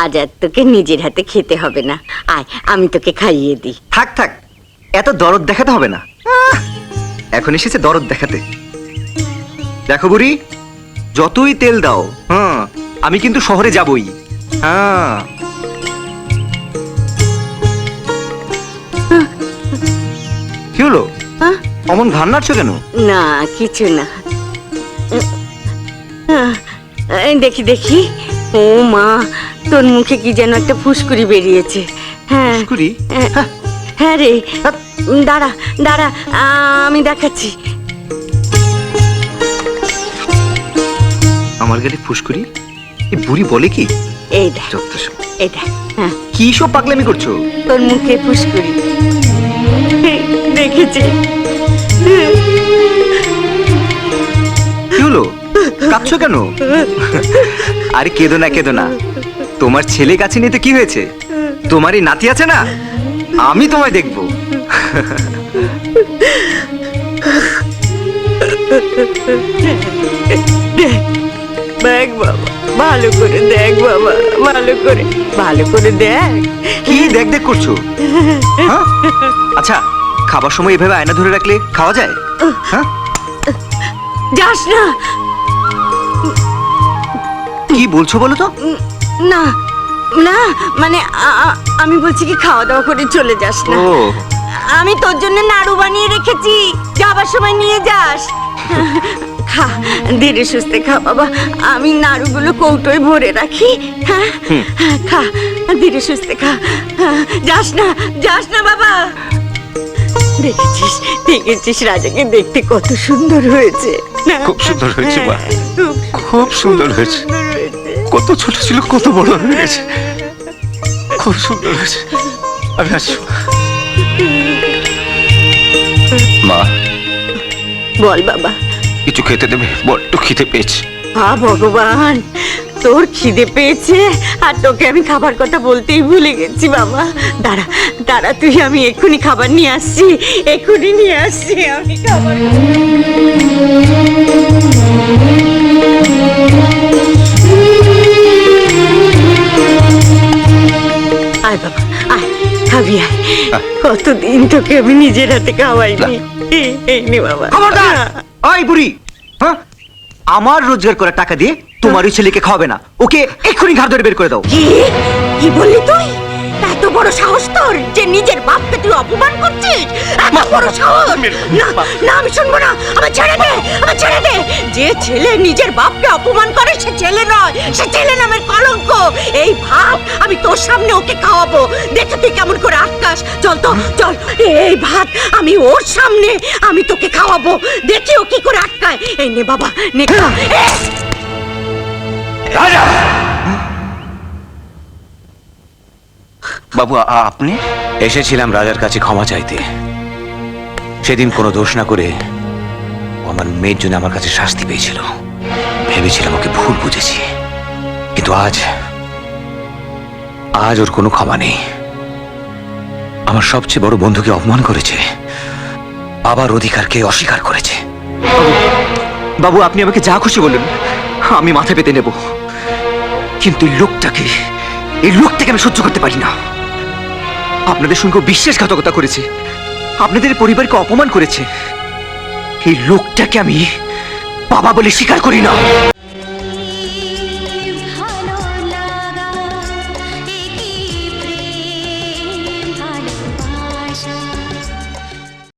আজ আর তোকে নিজের হাতে খেতে হবে না। আয় আমি তোকে খাইয়ে দিই। থাক থাক এত দরদ দেখাতে হবে না। এখন এসেছে দরদ দেখাতে। দেখো বুড়ি যতই তেল দাও হ্যাঁ আমি কিন্তু শহরে যাবই। হ্যাঁ। কি হলো? হ্যাঁ? অমন ঘান নাড়ছো কেন? না কিছু না। দেখি দেখি। ও মা তোর মুখে কি যেন একটা ফুসকুড়ি বেরিয়েছে। হ্যাঁ। ফুসকুড়ি? হ্যাঁ, হ্যাঁ রে দাঁড়া দাঁড়া আমি দেখাচ্ছি। আমার গাড়ি ফুসকুরি এই বুড়ি বলে কি? এই দেখ। এই দেখ হ্যাঁ। কি সব পাগলামি করছ? তোর মুখে ফুসকুড়ি। দেখেছি। কাঁদছো কেন? আরে কেঁদো না কেঁদো না। তোমার ছেলে কাছে নিতে কি হয়েছে? তোমারই নাতি আছে না? আমি তোমায় দেখব। দেখ বাবা ভালো করে দেখ বাবা ভালো করে ভালো করে দেখ। কি দেখ দেখ করছ? হ্যাঁ? আচ্ছা খাবার সময় এভাবে আয়না ধরে রাখলে খাওয়া যায়? হ্যাঁ? যাস না। কি বলছো বলো তো? না না মানে আমি বলছি কি খাওয়া দাওয়া করে চলে যাস না। আমি তোর জন্য নাড়ু বানিয়ে রেখেছি যাবার সময় নিয়ে যাস। খা ধীরে সুস্থে খা বাবা আমি নাড়ুগুলো কৌটোয় ভরে রাখি হ্যাঁ খা ধীরে সুস্থে খা যাস না যাস না বাবা। দেখেছিস দেখেছিস রাজাকে দেখতে কত সুন্দর হয়েছে? খুব সুন্দর হয়েছে, হ্যাঁ, খুব সুন্দর হয়েছে। কত ছোট ছিল কত বড় হয়ে গেছে। খুব সুন্দর হয়েছে। আমি আসছি মা। বল বাবা। কিছু খেতে দেবে? বড্ড খিদে পেয়েছে। হা ভগবান তোর খিদে পেয়েছে? আর তোকে আমি খাবার কথা বলতেই ভুলে গেছি বাবা। দাঁড়া দাঁড়া তুই আমি এক্ষুনি খাবার নিয়ে আসছি। এক্ষুনি নিয়ে আসছি আমি খাবার। খাবি কতদিন তোকে আমি নিজের হাতে খাওয়াইনি। এই- এই নে বাবা। খবরদার! ওই বুড়ি হ্যাঁ? আমার রোজগার করা টাকা দিয়ে তোমার ওই ছেলেকে খাওয়াবে না। ওকে এক্ষুনি ঘাট ধরে বের করে দাও। কি? কি বললি তুই? এত বড় সাহস তোর যে নিজের বাপকে তুই অপমান করছিস? এত বড় সাহস! না না আমি শুনব না। আমার ছেড়ে দে আমার ছেড়ে দে। যে ছেলে নিজের বাপকে অপমান করে সে ছেলে নয় সে ছেলে নামের কলঙ্ক। এই ভাত আমি তোর সামনে ওকে খাওয়াবো। দেখে তুই কেমন করে আটকাস। চল তো চল। এই ভাত আমি ওর সামনে আমি তোকে খাওয়াবো। দেখি ও কি করে আটকায়। এই নে বাবা নে খা। এই! বাবু আপনি? এসেছিলাম রাজার কাছে ক্ষমা চাইতে। সেদিন কোনো দোষ না করে আমার মেয়ের জন্য আমার কাছে শাস্তি পেয়েছিল। ভেবেছিলাম ওকে ভুল বুঝেছি। কিন্তু আজ আজ ওর কোনো ক্ষমা নেই। আমার সবচেয়ে বড় বন্ধুকে অপমান করেছে। আবার অধিকারকে অস্বীকার করেছে। বাবু, আপনি আমাকে যা খুশি বলুন, আমি মাথা পেতে নেব। কিন্তু লোকটাকে, এই লোকটাকে আমি সহ্য করতে পারি না। আপনাদের সঙ্গে বিশ্বাসঘাতকতা করেছে। আপনাদের পরিবারকে অপমান করেছে। এই লোকটাকে আমি বাবা বলে স্বীকার করি না।